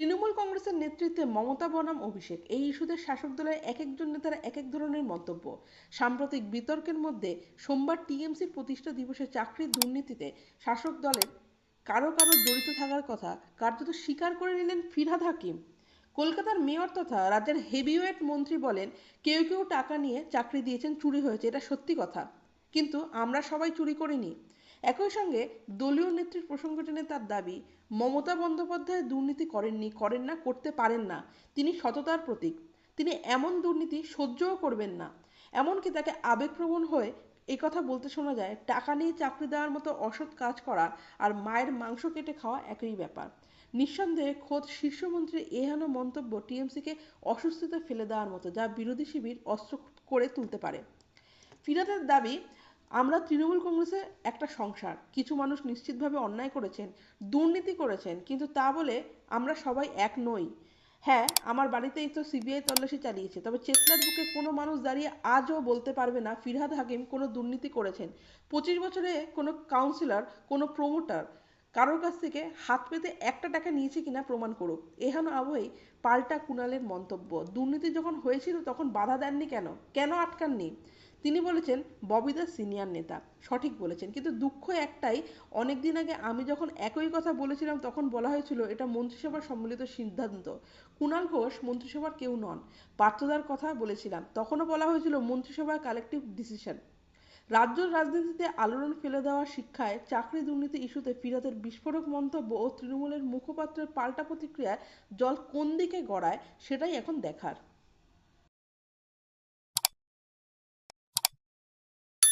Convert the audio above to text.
তৃণমূল কংগ্রেসের নেতৃত্বে মমতা বনাম অভিষেক। এই ইস্যুতে শাসক দলের এক একজন নেতার এক এক ধরনের মন্তব্য। সাম্প্রতিক বিতর্কের মধ্যে সোমবার টিএমসির প্রতিষ্ঠা দিবসে চাকরির দুর্নীতিতে শাসক দলের কারও কারও জড়িত থাকার কথা কার্যত স্বীকার করে নিলেন ফিরহাদ হাকিম। কলকাতার মেয়র তথা রাজ্যের হেভিওয়েট মন্ত্রী বলেন, কেউ কেউ টাকা নিয়ে চাকরি দিয়েছেন, চুরি হয়েছে, এটা সত্যি কথা। কিন্তু আমরা সবাই চুরি করিনি। একই সঙ্গে দলীয় নেত্রীর প্রসঙ্গ টেনে তার দাবি, মমতা বন্দ্যোপাধ্যায় দুর্নীতি করেননি, করেন না, করতে পারেন না। তিনি সততার প্রতীক। তিনি এমন দুর্নীতি সহ্যও করবেন না। এমনকি তাকে আবেগপ্রবণ হয়ে এই কথা বলতে শোনা যায়, টাকা নিয়ে চাকরি দেওয়ার মতো অসৎ কাজ করা আর মায়ের মাংস কেটে খাওয়া একই ব্যাপার। নিঃসন্দেহে খোদ শীর্ষমন্ত্রীর এহেন মন্তব্য টিএমসিকে অস্বস্তিতে ফেলে দেওয়ার মতো, যা বিরোধী শিবির অস্ত্র করে তুলতে পারে। ফিরাতের দাবি আমরা তৃণমূল কংগ্রেসে একটা সংসার। কিছু মানুষ নিশ্চিতভাবে অন্যায় করেছেন, দুর্নীতি করেছেন, কিন্তু তা বলে আমরা সবাই এক নই। হ্যাঁ আমার বাড়িতেই তো সিবিআই তল্লাশি চালিয়েছে, তবে চেতলার বুকে কোনো মানুষ দাঁড়িয়ে আজও বলতে পারবে না, ফিরহাদ হাকিম কোনো দুর্নীতি করেছেন। পঁচিশ বছরে কোনো কাউন্সিলর কোনো প্রমোটার কারোর কাছ থেকে হাত পেতে একটা টাকা নিয়েছে কিনা প্রমাণ করুক। এহেন আবহেই পাল্টা কুণালের মন্তব্য। দুর্নীতি যখন হয়েছিল তখন বাধা দেননি কেন? কেন আটকাননি? তিনি বলেছেন ববিদা সিনিয়র নেতা। সঠিক বলেছেন। কিন্তু দুঃখ একটাই অনেক দিন আগে আমি যখন একই কথা বলেছিলাম, তখন বলা হয়েছিল, এটা মন্ত্রিসভার সম্মিলিত সিদ্ধান্ত। কুণাল ঘোষ মন্ত্রিসভার কেউ নন। পার্থদার কথা বলেছিলাম, তখনও বলা হয়েছিল, মন্ত্রিসভার কালেকটিভ ডিসিশন রাজ্য রাজনীতিতে আলোড়ন ফেলে দেওয়া শিক্ষায় চাকরি দুর্নীতি ইস্যুতে ফিরাতের বিস্ফোরক মন্তব্য ও তৃণমূলের মুখপাত্রের পাল্টা প্রতিক্রিয়ায় জল কোন দিকে গড়ায়, সেটাই এখন দেখার।